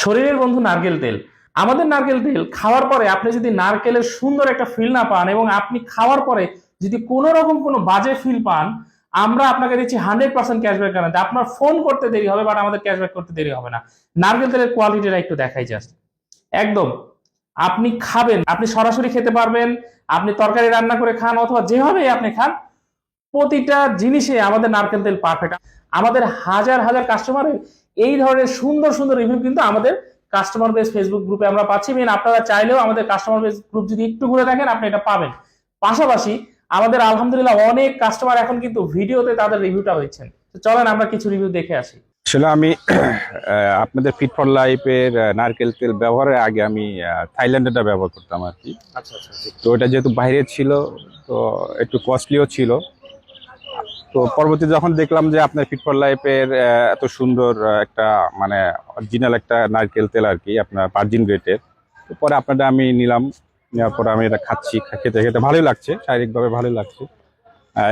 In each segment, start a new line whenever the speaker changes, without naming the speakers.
শরীরের বন্ধু নারকেল তেল। আমাদের নারকেল তেল খাওয়ার পরে আপনি যদি নারকেলের সুন্দর একটা ফিল না পান এবং আপনি খাওয়ার পরে যদি কোনো রকম কোনো বাজে ফিল পান, আমরা আপনাকে দিচ্ছি হান্ড্রেড পার্সেন্ট ক্যাশব্যাক গ্যারান্টি আপনার ফোন করতে দেরি হবে বাট আমাদের ক্যাশব্যাক করতে দেরি হবে না। নারকেল তেলের কোয়ালিটিটা একটু দেখাই জাস্ট একদম, আপনি খাবেন, আপনি সরাসরি খেতে পারবেন, আপনি তরকারি রান্না করে খান অথবা যেভাবে আপনি খান, প্রতিটা জিনিসে আমাদের নারকেল তেল পারফেক্ট আমাদের হাজার হাজার কাস্টমারের এই ধরনের সুন্দর সুন্দর রিভিউ কিন্তু আমাদের কাস্টমার বেস ফেসবুক গ্রুপে আমরা পাচ্ছি। মেন আপনারা চাইলেও আমাদের কাস্টমার বেস গ্রুপ যদি একটু ঘুরে দেখেন আপনি এটা পাবেন। পাশাপাশি আমাদের আলহামদুলিল্লাহ অনেক কাস্টমার এখন কিন্তু ভিডিওতে তাদের রিভিউটা হয়েছেন তো চলেন আমরা কিছু রিভিউ দেখে আসি।
আসলে আমি আপনাদের ফিট ফর লাইফের নারকেল তেল ব্যবহারের আগে আমি থাইল্যান্ডেরটা ব্যবহার করতাম আর কি।
আচ্ছা আচ্ছা।
তো এটা যেহেতু বাইরে ছিল তো একটু কস্টলিও ছিল। তো পরবর্তী যখন দেখলাম যে আপনার ফিট ফর লাইফের এত সুন্দর একটা মানে অরিজিনাল একটা নারকেল তেল আর কি, আপনার ভার্জিন গ্রেটের তো পরে আপনারটা আমি নিলাম, নেওয়ার পরে আমি এটা খাচ্ছি খেতে খেতে ভালোই লাগছে, শারীরিকভাবে ভালোই লাগছে।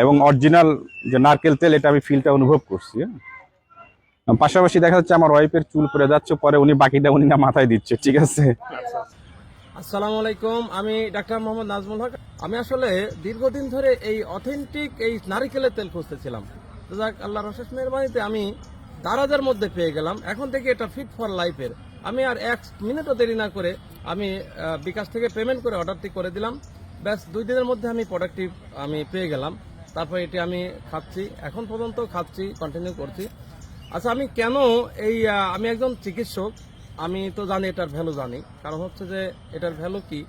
এবং অরিজিনাল যে নারকেল তেল, এটা আমি ফিলটা অনুভব করছি হ্যাঁ। পাশাপাশি দেখা যাচ্ছে আমার ওয়াইফের চুল পড়ে যাচ্ছে, পরে উনি বাকিটা উনি না মাথায় দিচ্ছে, ঠিক আছে?
আসসালামু আলাইকুম, আমি ডাক্তার মোহাম্মদ নাজমুল হক। আমি আসলে দীর্ঘদিন ধরে এই অথেন্টিক এই নারিকেলের তেল খুঁজতেছিলাম। যাক, আল্লাহর অশেষ মেহরবানিতে আমি দারাজের মধ্যে পেয়ে গেলাম। এখন থেকে এটা ফিট ফর লাইফের আমি আর এক মিনিটও দেরি না করে আমি বিকাশ থেকে পেমেন্ট করে অর্ডারটি করে দিলাম। ব্যাস, দুই দিনের মধ্যে আমি প্রোডাক্টটি আমি পেয়ে গেলাম। তারপর এটি আমি খাচ্ছি। এখন পর্যন্ত খাচ্ছি কন্টিনিউ করছি। আচ্ছা আমি কেন এই আমি একজন চিকিৎসক। আমি তো জানি এটার ভ্যালু জানি। কারণ হচ্ছে যে এটার ভ্যালু কি?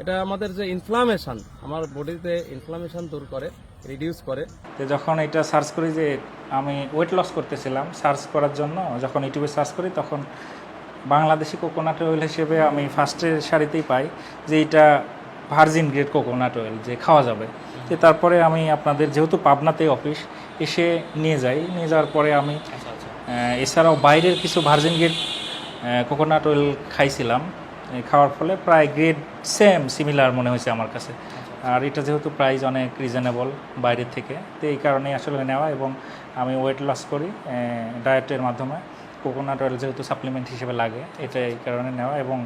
এটা আমাদের যে ইনফ্লামেশন আমার বডিতে ইনফ্লামেশন দূর করে রিডিউস করে।
তো যখন এটা সার্চ করি যে আমি ওয়েট লস করতেছিলাম সার্চ করার জন্য যখন ইউটিউবে সার্চ করি তখন বাংলাদেশি কোকোনাট অয়েল হিসেবে আমি ফার্স্টের সারিতেই পাই যে এটা ভার্জিন গ্রেড কোকোনাট অয়েল যে খাওয়া যাবে। তো তারপরে আমি আপনাদের যেহেতু পাবনাতে অফিস এসে নিয়ে যাই। নিয়ে যাওয়ার পরে আমি এছাড়াও বাইরের কিছু ভার্জিন গ্রেড কোকোনাট অয়েল খাইছিলাম। খাওয়ার ফলে প্রায় গ্রেড সেম সিমিলার মনে হয়েছে আমার কাছে। আর এটা যেহেতু প্রাইস অনেক রিজনেবল বাইরের থেকে তো এই কারণেই আসলে নেওয়া এবং আমি ওয়েট লস করি ডায়েটের মাধ্যমে। কোকোনাট অয়েল যেহেতু সাপ্লিমেন্ট হিসেবে লাগে এটা এই কারণে নেওয়া এবং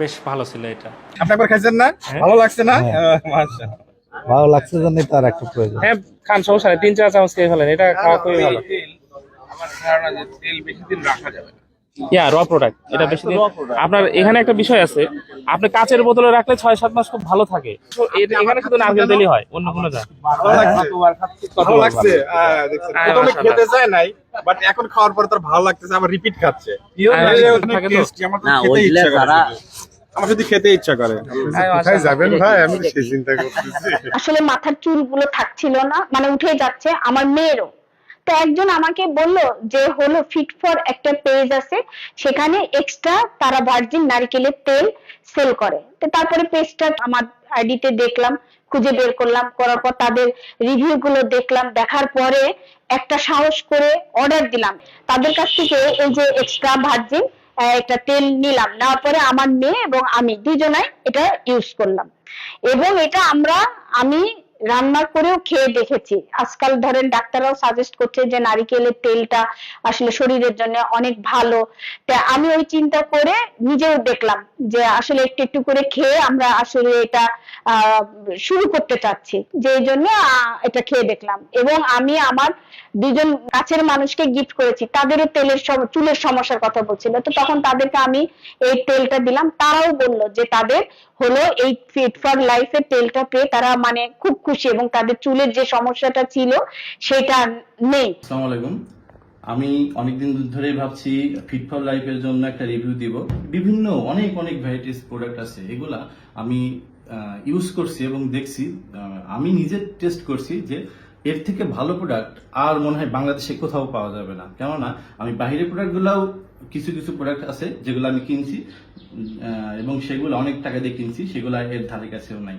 বেশ ভালো ছিল এটা।
আপনি একবার খাইছেন না? ভালো লাগছে না?
ভালো লাগছে জন্য তার একটা প্রয়োজন।
হ্যাঁ খান সমস্যা নেই। তিন চার চামচ খেয়ে ফেলেন এটা খাওয়া খুবই ভালো।
আমার ধারণা যে তেল বেশি দিন রাখা যাবে না।
ইয়া র প্রোডাক্ট এটা বেশি দিন আপনার এখানে একটা বিষয় আছে। আপনি কাচের বোতলে রাখলে ছয় সাত মাস খুব ভালো থাকে। এখানে শুধু নারকেল তেলই হয় অন্য কোনো যা
ভালো লাগছে।
হ্যাঁ,
প্রথমে খেতে চায় নাই বাট এখন খাওয়ার পরে তার ভালো লাগতেছে আবার রিপিট খাচ্ছে।
হ্যাঁ,
আমার যদি খেতে ইচ্ছা করে
কোথায়
যাবেন ভাই? আমি সেই চিন্তা করতেছি।
আসলে মাথার চুলগুলো থাকছিল না মানে উঠে যাচ্ছে। আমার মেয়েরও তো একজন আমাকে বলল যে, হলো ফিট ফর একটা পেজ আছে, সেখানে এক্সট্রা তারা ভার্জিন নারকেলের তেল সেল করে। তো তারপরে পেজটা আমার আইডিতে দেখলাম, খুঁজে বের করলাম, করার পর তাদের রিভিউ গুলো দেখলাম, দেখার পরে একটা সাহস করে অর্ডার দিলাম। তাদের কাছ থেকে এই যে এক্সট্রা ভার্জিন একটা তেল নিলাম, নেওয়ার পরে আমার মেয়ে এবং আমি দুজনাই এটা ইউজ করলাম। এবং এটা আমরা, আমি রান্না করেও খেয়ে দেখেছি। আজকাল ধরেন ডাক্তাররাও সাজেস্ট করছে যে নারিকেলের তেলটা আসলে শরীরের জন্য অনেক ভালো। তা আমি ওই চিন্তা করে নিজেও দেখলাম যে আসলে একটু একটু করে খেয়ে আমরা আসলে এটা শুরু করতে চাচ্ছি। যে জন্য এটা খেয়ে দেখলাম। এবং আমি আমার দুজন কাছের মানুষকে গিফট করেছি, তাদেরও তেলের চুলের সমস্যার কথা বলছিল। তো তখন তাদেরকে আমি এই তেলটা দিলাম। তারাও বলল যে তাদের হলো এই ফিট ফর লাইফের তেলটা পেয়ে তারা মানে খুব খুশি এবং তাদের চুলের যে সমস্যাটা ছিল সেটা নেই।
আসসালামু আলাইকুম। আমি অনেকদিন ধরেই ভাবছি ফিট ফর লাইফের জন্য একটা রিভিউ দিব। বিভিন্ন অনেক অনেক ভ্যারাইটিস প্রোডাক্ট আছে। এগুলা আমি ইউজ করছি এবং দেখছি। আমি নিজে টেস্ট করছি যে এর থেকে ভালো প্রোডাক্ট আর মনে হয় বাংলাদেশে কোথাও পাওয়া যাবে না। কেননা, আমি বাইরের প্রোডাক্টগুলোও কিছু কিছু প্রোডাক্ট আছে যেগুলো আমি কিনছি এবং সেগুলো অনেক টাকা দিয়ে কিনছি, সেগুলো এর ধারে কাছেও নাই।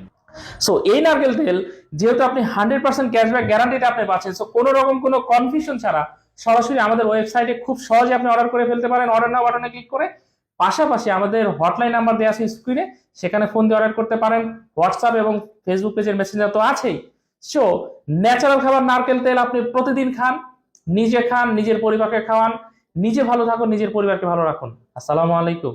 সো এই নারকেল তেল, যেহেতু আপনি হান্ড্রেড পার্সেন্ট ক্যাশব্যাক গ্যারান্টিটা আপনি পাচ্ছেন সো কোনো রকম কোনো কনফিউশন ছাড়া সরাসরি আমাদের ওয়েবসাইটে খুব সহজে আপনি অর্ডার করে ফেলতে পারেন। অর্ডার নাও বাটনে ক্লিক করে পাশাপাশি আমাদের হটলাইন নাম্বার দেওয়া আছে স্ক্রিনে সেখানে ফোন দিয়ে অর্ডার করতে পারেন। হোয়াটসঅ্যাপ এবং ফেসবুক পেজের মেসেঞ্জার তো আছেই। সো ন্যাচারাল খাবার, নারকেল তেল আপনি প্রতিদিন খান, নিজে খান, নিজের পরিবারকে খাওয়ান, নিজে ভালো থাকুন, নিজের পরিবারকে ভালো রাখুন। আসসালামু আলাইকুম।